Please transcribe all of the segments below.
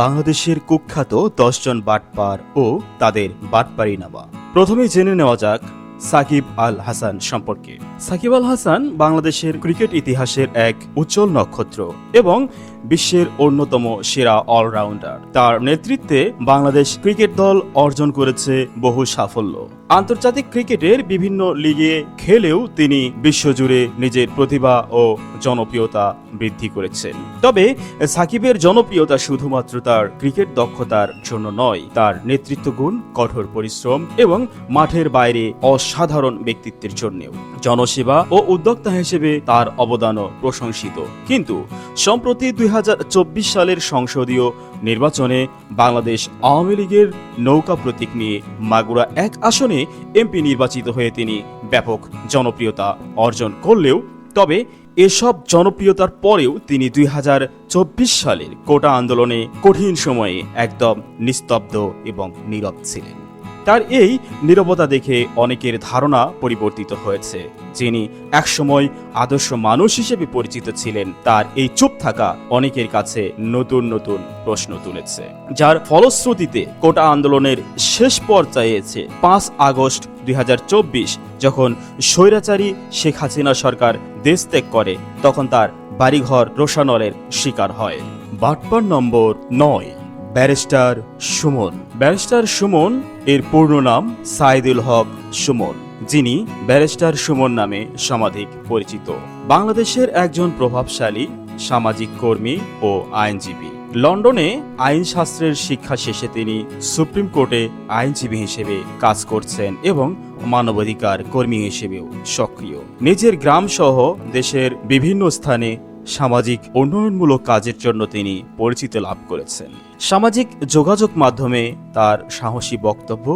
বাংলাদেশের কুখ্যাত দশজন বাটপার ও তাদের বাটপারি নামা। প্রথমে জেনে নেওয়া যাক সাকিব আল হাসান সম্পর্কে। সাকিব আল হাসান বাংলাদেশের ক্রিকেট ইতিহাসের এক উজ্জ্বল নক্ষত্র এবং বিশ্বের অন্যতম সেরা অলরাউন্ডার তার নেতৃত্বে বাংলাদেশ ক্রিকেট দল অর্জন করেছে বহু সাফল্য। আন্তর্জাতিক ক্রিকেটের বিভিন্ন লিগে খেলেও তিনি বিশ্বজুড়ে নিজের প্রতিভা ও জনপ্রিয়তা বৃদ্ধি করেছেন। তবে সাকিবের জনপ্রিয়তা শুধুমাত্র তার ক্রিকেট দক্ষতার জন্য নয়, তার নেতৃত্ব গুণ কঠোর পরিশ্রম এবং মাঠের বাইরে অসাধারণ ব্যক্তিত্বের জন্যও। জনসেবা ও উদ্যোক্তা হিসেবে তার অবদানও প্রশংসিত। কিন্তু সম্প্রতি দুই হাজার চব্বিশ সালের সংসদীয় নির্বাচনে বাংলাদেশ আওয়ামী লীগের নৌকা প্রতীক নিয়ে মাগুরা এক আসনে এমপি নির্বাচিত হয়ে তিনি ব্যাপক জনপ্রিয়তা অর্জন করলেও, তবে এসব জনপ্রিয়তার পরেও তিনি দুই হাজার চব্বিশ সালের কোটা আন্দোলনে কঠিন সময়ে একদম নিস্তব্ধ এবং নীরব ছিলেন। তার এই নীরবতা দেখে অনেকের ধারণা পরিবর্তিত হয়েছে। যিনি একসময় আদর্শ মানুষ হিসেবে পরিচিত ছিলেন, তার এই চুপ থাকা অনেকের কাছে নতুন নতুন প্রশ্ন তুলেছে। যার ফলশ্রুতিতে কোটা আন্দোলনের শেষ পর্যায়ে এসে পাঁচ আগস্ট দুই হাজার চব্বিশ, যখন স্বৈরাচারী শেখ হাসিনা সরকার দেশ ত্যাগ করে, তখন তার বাড়িঘর রোশানলের শিকার হয়। বাটপার নম্বর নয়, ব্যারিস্টার সুমন। ব্যারিস্টার সুমন এর পূর্ণ নাম সাইদুল হক সুমন, যিনি ব্যারিস্টার সুমন নামে সমাধিক পরিচিত। বাংলাদেশের একজন প্রভাবশালী, সামাজিক কর্মী ও আইনজীবী। লন্ডনে আইনশাস্ত্রের শিক্ষা শেষে তিনি সুপ্রিম কোর্টে আইনজীবী হিসেবে কাজ করছেন এবং মানবাধিকার কর্মী হিসেবেও সক্রিয়। নিজের গ্রাম সহ দেশের বিভিন্ন স্থানে সামাজিক উন্নয়নমূলক কাজের জন্য তিনি পরিচিতি লাভ করেছেন। সামাজিক যোগাযোগ মাধ্যমে তার সাহসী বক্তব্য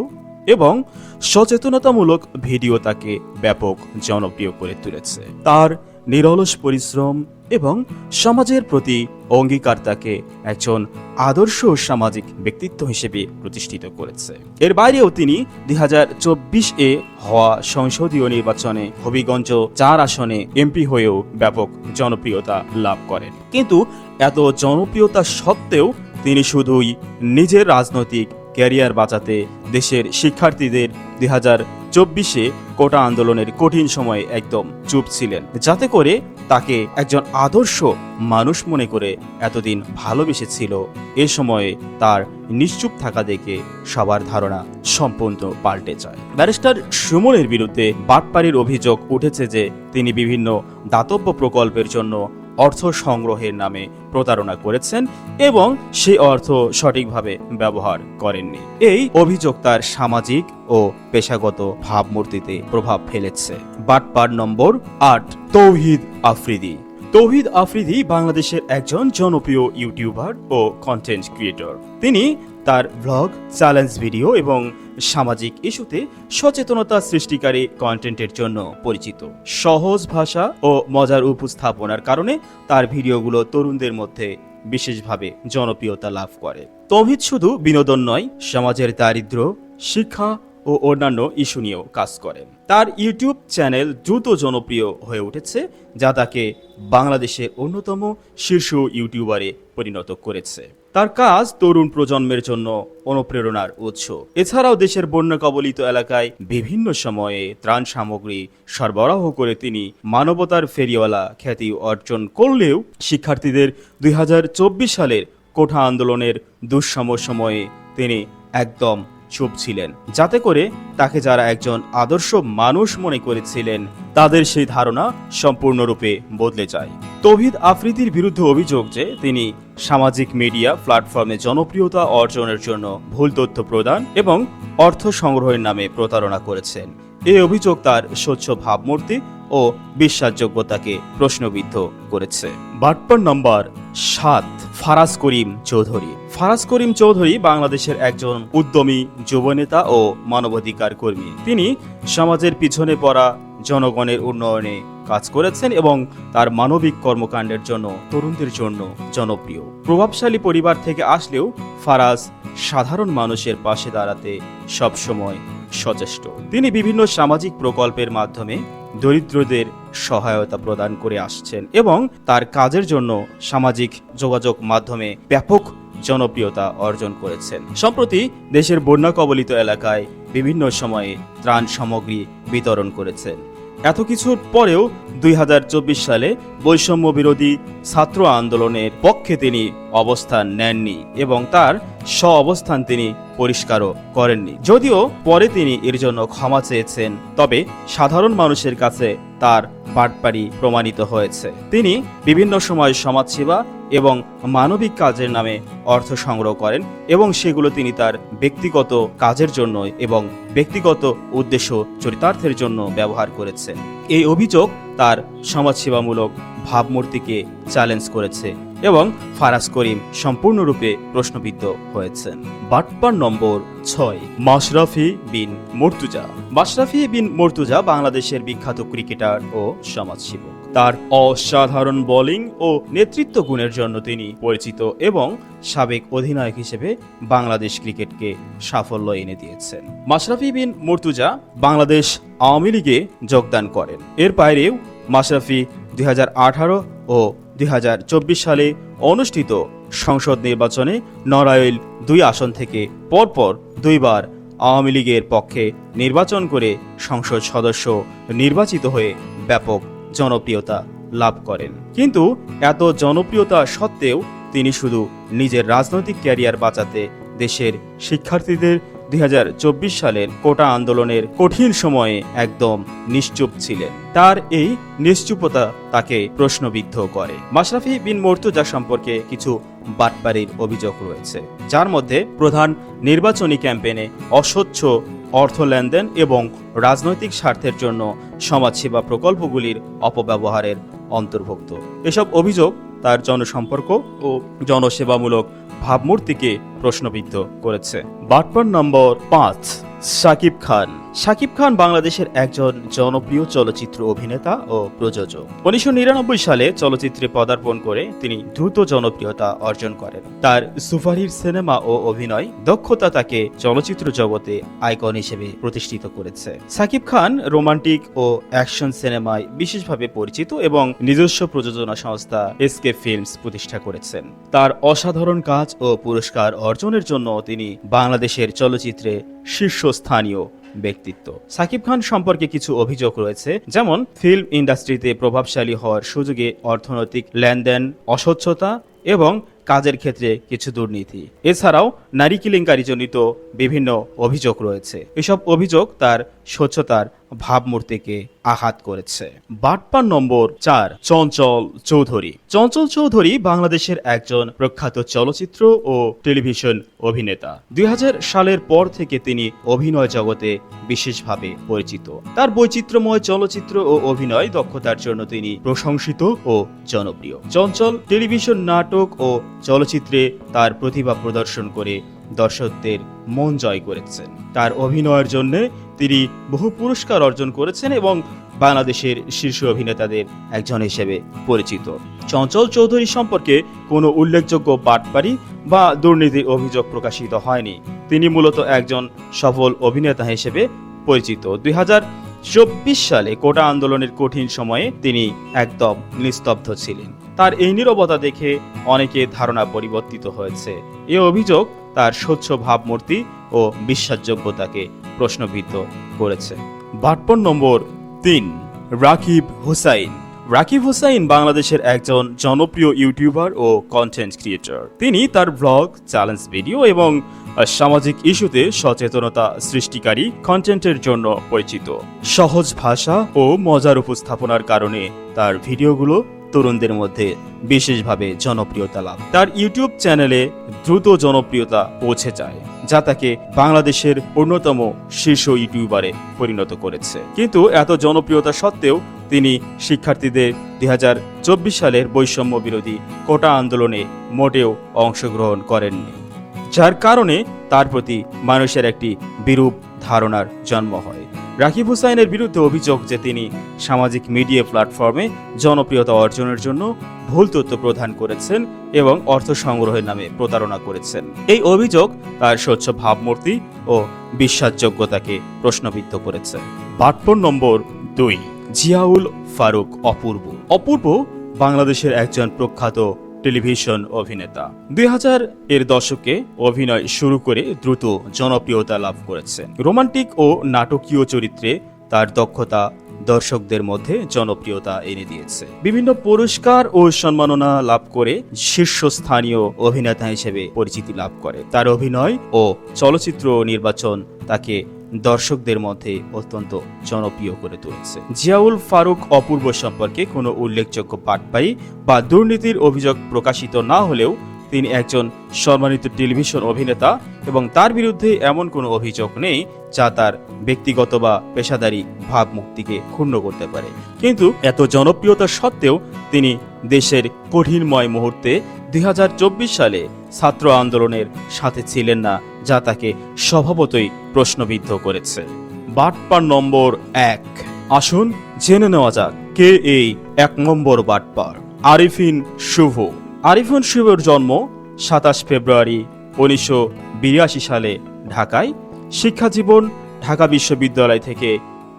এবং সচেতনতামূলক ভিডিও তাকে ব্যাপক জনপ্রিয় করে তুলেছে। তার নিরলস পরিশ্রম এবং সমাজের প্রতি অঙ্গীকার তাকে একজন আদর্শ সামাজিক ব্যক্তিত্ব হিসেবে প্রতিষ্ঠিত করেছে। এর বাইরেও তিনি দুই হাজার এ হওয়া সংসদীয় নির্বাচনে হবিগঞ্জ চার আসনে এমপি হয়েও ব্যাপক জনপ্রিয়তা লাভ করেন। কিন্তু এত জনপ্রিয়তা সত্ত্বেও তিনি শুধুই নিজের রাজনৈতিক ক্যারিয়ার বাঁচাতে দেশের শিক্ষার্থীদের দুই হাজার চব্বিশে কোটা আন্দোলনের কঠিন সময়ে একদম চুপ ছিলেন। যাতে করে তাকে একজন আদর্শ মানুষ মনে করে এতদিন ভালোবেসেছিল। এ সময়ে তার নিশ্চুপ থাকা দেখে সবার ধারণা সম্পূর্ণ পাল্টে যায়। ব্যারিস্টার সুমনের বিরুদ্ধে বাটপাড়ির অভিযোগ উঠেছে যে, তিনি বিভিন্ন দাতব্য প্রকল্পের জন্য অর্থ সংগ্রহের নামে প্রতারণা করেছেন এবং সেই অর্থ সঠিকভাবে ব্যবহার করেননি। এই অভিযোগ তার সামাজিক ও পেশাগত ভাবমূর্তিতে প্রভাব ফেলেছে। বাটপার নম্বর আট, তৌহিদ আফ্রিদি। তৌহিদ আফ্রিদি বাংলাদেশের একজন জনপ্রিয় ইউটিউবার ও কন্টেন্ট ক্রিয়েটর তিনি তার ব্লগ চ্যালেঞ্জ ভিডিও এবং সামাজিক ইস্যুতে সচেতনতা সৃষ্টিকারী কন্টেন্টের জন্য পরিচিত। সহজ ভাষা ও মজার উপস্থাপনার কারণে তার ভিডিওগুলো তরুণদের মধ্যে বিশেষভাবে জনপ্রিয়তা লাভ করে। তৌহিদ শুধু বিনোদন নয়, সমাজের দারিদ্র্য শিক্ষা ও অন্যান্য ইস্যু নিয়েও কাজ করেন তার ইউটিউব চ্যানেল দ্রুত জনপ্রিয় হয়ে উঠেছে, যা তাকে বাংলাদেশের অন্যতম শীর্ষ ইউটিউবারে পরিণত করেছে। তার কাজ তরুণ প্রজন্মের জন্য অনুপ্রেরণার উৎস। এছাড়াও দেশের বন্যা কবলিত এলাকায় বিভিন্ন সময়ে ত্রাণ সামগ্রী সরবরাহ করে তিনি মানবতার ফেরিওয়ালা খ্যাতি অর্জন করলেও শিক্ষার্থীদের দুই হাজার চব্বিশ সালের কোঠা আন্দোলনের দুঃসম সময়ে তিনি একদম চুপ ছিলেন, যাতে করে তাকে যারা একজন আদর্শ মানুষ মনে করেছিলেন, তাদের সেই ধারণা সম্পূর্ণরূপে বদলে যায়। তৌহিদ আফ্রিদির বিরুদ্ধে অভিযোগ যে, তিনি সামাজিক মিডিয়া প্ল্যাটফর্মে জনপ্রিয়তা অর্জনের জন্য ভুল তথ্য প্রদান এবং অর্থ সংগ্রহের নামে প্রতারণা করেছেন। এই অভিযোগ তার স্বচ্ছ ভাবমূর্তি ও বিশ্বাসযোগ্যতাকে প্রশ্নবিদ্ধ করেছে। বাটপার নম্বর সাত, ফারাজ করিম চৌধুরী। ফারাজ করিম চৌধুরী বাংলাদেশের একজন উদ্যমী যুবনেতা ও মানবাধিকার কর্মী। তিনি সমাজের পিছনে পড়া জনগণের উন্নয়নে কাজ করেছেন এবং তার মানবিক কর্মকাণ্ডের জন্য, তরুণদের জন্য জনপ্রিয়। প্রভাবশালী পরিবার থেকে আসলেও ফারাজ সাধারণ মানুষের পাশে দাঁড়াতে সবসময় সচেষ্ট। তিনি বিভিন্ন সামাজিক প্রকল্পের মাধ্যমে দরিদ্রদের সহায়তা প্রদান করে আসছেন এবং তার কাজের জন্য সামাজিক যোগাযোগ মাধ্যমে ব্যাপক জনপ্রিয়তা অর্জন করেছেন। সম্প্রতি দেশের বন্যা কবলিত এলাকায় বিভিন্ন সময়ে ত্রাণ সামগ্রী বিতরণ করেছেন। এত কিছুর পরেও দুই হাজার চব্বিশ সালে বৈষম্য বিরোধী ছাত্র আন্দোলনের পক্ষে তিনি অবস্থান নেননি এবং তার স্ব অবস্থান তিনি পরিষ্কারও করেননি। যদিও পরে তিনি এর জন্য ক্ষমা চেয়েছেন, তবে সাধারণ মানুষের কাছে তার পাটপাড়ি প্রমাণিত হয়েছে। তিনি বিভিন্ন সময় সমাজসেবা এবং মানবিক কাজের নামে অর্থ সংগ্রহ করেন এবং সেগুলো তিনি তার ব্যক্তিগত কাজের জন্য এবং ব্যক্তিগত উদ্দেশ্য চরিতার্থের জন্য ব্যবহার করেছেন। এই অভিযোগ তার সমাজসেবামূলক ভাবমূর্তিকে চ্যালেঞ্জ করেছে এবং ফারাজ করিম সম্পূর্ণরূপে প্রশ্নবিদ্ধ হয়েছেন। বাটপার নম্বর ছয়, মাশরাফি বিন মর্তুজা। মাশরাফি বিন মর্তুজা বাংলাদেশের বিখ্যাত ক্রিকেটার ও সমাজসেবক। তার অসাধারণ বোলিং ও নেতৃত্ব গুণের জন্য তিনি পরিচিত এবং সাবেক অধিনায়ক হিসেবে বাংলাদেশ ক্রিকেটকে সাফল্য এনে দিয়েছেন। মাশরাফি বিন মর্তুজা বাংলাদেশ আওয়ামী লীগে যোগদান করেন। এর বাইরেও মাশরাফি দুই হাজার আঠারো ও দুই হাজার চব্বিশ সালে অনুষ্ঠিত সংসদ নির্বাচনে নড়াইল দুই আসন থেকে পরপর দুইবার আওয়ামী লীগের পক্ষে নির্বাচন করে সংসদ সদস্য নির্বাচিত হয়ে ব্যাপক জনপ্রিয়তা লাভ করেন। কিন্তু এত জনপ্রিয়তা সত্ত্বেও তিনি শুধু নিজের রাজনৈতিক ক্যারিয়ার বাঁচাতে দেশের শিক্ষার্থীদের দুই সালের কোটা আন্দোলনের কঠিন সময়ে একদম নিশ্চুপ ছিলেন। তার এই নিশ্চুপতা তাকে প্রশ্নবিদ্ধ করে। মাশরাফি বিন মর্তুজা সম্পর্কে কিছু বাটপারির অভিযোগ রয়েছে, যার মধ্যে প্রধান নির্বাচনী ক্যাম্পেনে অস্বচ্ছ অর্থ লেনদেন এবং রাজনৈতিক স্বার্থের জন্য সমাজসেবা প্রকল্পগুলির অপব্যবহারের অন্তর্ভুক্ত। এসব অভিযোগ তার জনসম্পর্ক ও জনসেবামূলক ভাবমূর্তিকে প্রশ্নবিদ্ধ করেছে। বাটপার নম্বর পাঁচ সাকিব খান। সাকিব খান বাংলাদেশের একজন জনপ্রিয় চলচ্চিত্র অভিনেতা ও প্রযোজক। উনিশশো নিরানব্বই সালে চলচ্চিত্রে পদার্পণ করে তিনি দ্রুত জনপ্রিয়তা অর্জন করেন। তার সুপারহিট সিনেমা ও অভিনয় দক্ষতা তাকে চলচ্চিত্র জগতে আইকন হিসেবে প্রতিষ্ঠিত করেছে। সাকিব খান রোমান্টিক ও অ্যাকশন সিনেমায় বিশেষভাবে পরিচিত এবং নিজস্ব প্রযোজনা সংস্থা এসকে ফিল্মস প্রতিষ্ঠা করেছেন। তার অসাধারণ কাজ ও পুরস্কার অর্জনের জন্য তিনি বাংলাদেশের চলচ্চিত্রে শীর্ষস্থানীয় ব্যক্তিত্ব। সাকিব খান সম্পর্কে কিছু অভিযোগ রয়েছে, যেমন ফিল্ম ইন্ডাস্ট্রিতে প্রভাবশালী হওয়ার সুযোগে অর্থনৈতিক লেনদেন অস্বচ্ছতা এবং কাজের ক্ষেত্রে কিছু দুর্নীতি। এছাড়াও নারী কেলেঙ্কারিজনিত বিভিন্ন অভিযোগ রয়েছে। এসব অভিযোগ তার স্বচ্ছতার ভাবমূর্তিকে আঘাত করেছে। বাটপার নম্বর চার, চঞ্চল চৌধুরী। চঞ্চল চৌধুরী বাংলাদেশের একজন প্রখ্যাত চলচ্চিত্র ও টেলিভিশন অভিনেতা। দুই সালের পর থেকে তিনি অভিনয় জগতে বিশেষভাবে পরিচিত। তার বৈচিত্র্যময় চলচ্চিত্র ও অভিনয় দক্ষতার জন্য তিনি প্রশংসিত ও জনপ্রিয়। চঞ্চল টেলিভিশন নাটক ও চলচ্চিত্রে তার প্রতিভা প্রদর্শন করে দর্শকদের মন জয় করেছেন। তার অভিনয়ের জন্য তিনি বহু পুরস্কার অর্জন করেছেন এবং বাংলাদেশের শীর্ষ অভিনেতাদের একজন হিসেবে পরিচিত। চঞ্চল চৌধুরী সম্পর্কে কোনো উল্লেখযোগ্য বাটপারি বা দুর্নীতির অভিযোগ প্রকাশিত হয়নি। তিনি মূলত একজন সফল অভিনেতা হিসেবে পরিচিত। দুই চব্বিশ সালে কোটা আন্দোলনের কঠিন সময়ে তিনি একদম নিস্তব্ধ ছিলেন। তার এই নীরবতা দেখে অনেকে ধারণা পরিবর্তিত হয়েছে। এ অভিযোগ তার স্বচ্ছ ভাবমূর্তি ও বিশ্বাসযোগ্যতাকে প্রশ্নবিদ্ধ করেছে। বাটপন নম্বর তিন, রাকিব হুসাইন। রাকিব হুসাইন বাংলাদেশের একজন জনপ্রিয় ইউটিউবার ও কন্টেন্ট ক্রিয়েটর তিনি তার ব্লগ চ্যালেঞ্জ ভিডিও এবং সামাজিক ইস্যুতে সচেতনতা সৃষ্টিকারী কন্টেন্টের জন্য পরিচিত। সহজ ভাষা ও মজার উপস্থাপনার কারণে তার ভিডিওগুলো তরুণদের মধ্যে বিশেষভাবে জনপ্রিয়তা লাভ। তার ইউটিউব চ্যানেলে দ্রুত জনপ্রিয়তা পৌঁছে যায়, যা তাকে বাংলাদেশের অন্যতম শীর্ষ ইউটিউবারে পরিণত করেছে। কিন্তু এত জনপ্রিয়তা সত্ত্বেও তিনি শিক্ষার্থীদের দুই হাজার চব্বিশ সালের বৈষম্য বিরোধী কোটা আন্দোলনে মোটেও অংশগ্রহণ করেননি, যার কারণে তার প্রতি মানুষের একটি বিরূপ ধারণার জন্ম হয়। রাকিব হুসাইনের বিরুদ্ধে অভিযোগ যে তিনি সামাজিক মিডিয়া প্ল্যাটফর্মে জনপ্রিয়তা অর্জনের জন্য ভুল তথ্য প্রদান করেছেন এবং অর্থ সংগ্রহের নামে প্রতারণা করেছেন। এই অভিযোগ তার স্বচ্ছ ভাবমূর্তি ও বিশ্বাসযোগ্যতাকে প্রশ্নবিদ্ধ করেছে। বাটপর নম্বর দুই, জিয়াউল ফারুক অপূর্ব। অপূর্ব বাংলাদেশের একজন প্রখ্যাত টেলিভিশন অভিনেতা। দুই হাজার এর দশকে অভিনয় শুরু করে দ্রুত জনপ্রিয়তা লাভ করেছেন রোমান্টিক ও নাটকীয় চরিত্রে তার দক্ষতা দর্শকদের মধ্যে জনপ্রিয়তা এনে দিয়েছে। বিভিন্ন পুরস্কার ও সম্মাননা লাভ করে শীর্ষস্থানীয় অভিনেতা হিসেবে পরিচিতি লাভ করে। তার অভিনয় ও চলচ্চিত্র নির্বাচন তাকে দর্শকদের মধ্যে অত্যন্ত জনপ্রিয় করে তুলেছে। জিয়াউল ফারুক অপূর্ব সম্পর্কে কোনো উল্লেখযোগ্য পাটপাই বা দুর্নীতির অভিযোগ প্রকাশিত না হলেও তিনি একজন সম্মানিত টেলিভিশন অভিনেতা এবং তার বিরুদ্ধে এমন কোনো অভিযোগ নেই যা তার ব্যক্তিগত বা পেশাদারী ভাবমুক্তিকে ক্ষুণ্ণ করতে পারে। কিন্তু এত জনপ্রিয়তা সত্ত্বেও তিনি দেশের কঠিনময় মুহূর্তে দুই সালে ছাত্র আন্দোলনের সাথে ছিলেন না, যা তাকে স্বভাবতই প্রশ্নবিদ্ধ করেছে। বাটপার নম্বর এক। আসুন জেনে নেওয়া যাক কে এই এক নম্বর বাটপার। আরিফিন শুভ। আরিফিন শুভর জন্ম সাতাশ ফেব্রুয়ারি উনিশশো বিরাশি সালে ঢাকায়। শিক্ষাজীবন ঢাকা বিশ্ববিদ্যালয় থেকে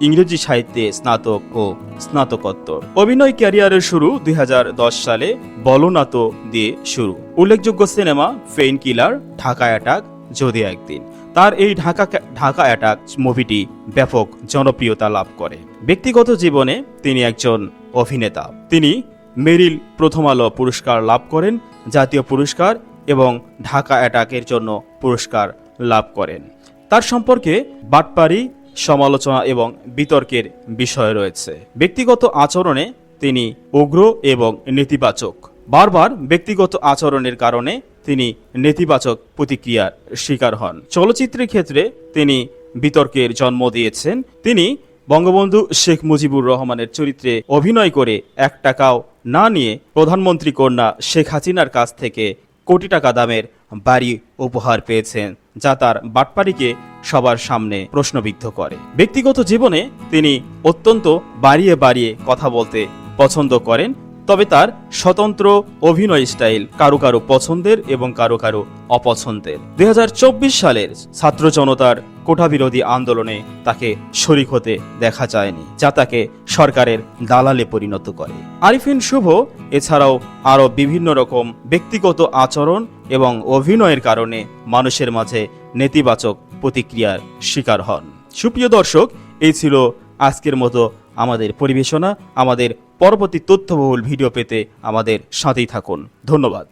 ইংরেজি সাহিত্যে স্নাতক ও স্নাতকোত্তর। অভিনয় ক্যারিয়ারের শুরু দুই হাজার দশ সালে বলনাতো দিয়ে শুরু। উল্লেখযোগ্য cinema pain killer, Dhaka attack, যদি একদিন। তার এই ঢাকা ঢাকা অ্যাটাক মুভিটি ব্যাপক জনপ্রিয়তা লাভ করে। ব্যক্তিগত জীবনে তিনি একজন অভিনেতা। তিনি মেরিল প্রথম আলো পুরস্কার লাভ করেন, জাতীয় পুরস্কার এবং ঢাকা অ্যাটাকের জন্য পুরস্কার লাভ করেন। তার সম্পর্কে বাটপারি সমালোচনা এবং বিতর্কের বিষয় রয়েছে। ব্যক্তিগত আচরণে তিনি উগ্র এবং নেতিবাচক। বারবার ব্যক্তিগত আচরণের কারণে তিনি নেতিবাচক প্রতিক্রিয়ার শিকার হন। চলচ্চিত্রের ক্ষেত্রে তিনি বিতর্কের জন্ম দিয়েছেন। তিনি বঙ্গবন্ধু শেখ মুজিবুর রহমানের চরিত্রে অভিনয় করে এক টাকাও না নিয়ে প্রধানমন্ত্রী কন্যা শেখ হাসিনার কাছ থেকে কোটি টাকা দামের বাড়ি উপহার পেয়েছেন, যা তার বাটপাড়িকে সবার সামনে প্রশ্নবিদ্ধ করে। ব্যক্তিগত জীবনে তিনি অত্যন্ত বাড়িয়ে বাড়িয়ে কথা বলতে পছন্দ করেন, তবে তার স্বতন্ত্র অভিনয় স্টাইল কারও কারও পছন্দের এবং কারও কারও অপছন্দের। দুই সালের ছাত্র জনতার কোটা বিরোধী আন্দোলনে তাকে শরিক হতে দেখা যায়নি, যা তাকে সরকারের দালালে পরিণত করে। আরিফিন শুভ এছাড়াও আরও বিভিন্ন রকম ব্যক্তিগত আচরণ এবং অভিনয়ের কারণে মানুষের মাঝে নেতিবাচক প্রতিক্রিয়ার শিকার হন। সুপ্রিয় দর্শক, এই ছিল আজকের মতো আমাদের পরিবেশনা। আমাদের পরবর্তী তথ্যবহুল ভিডিও পেতে আমাদের সাথেই থাকুন। ধন্যবাদ।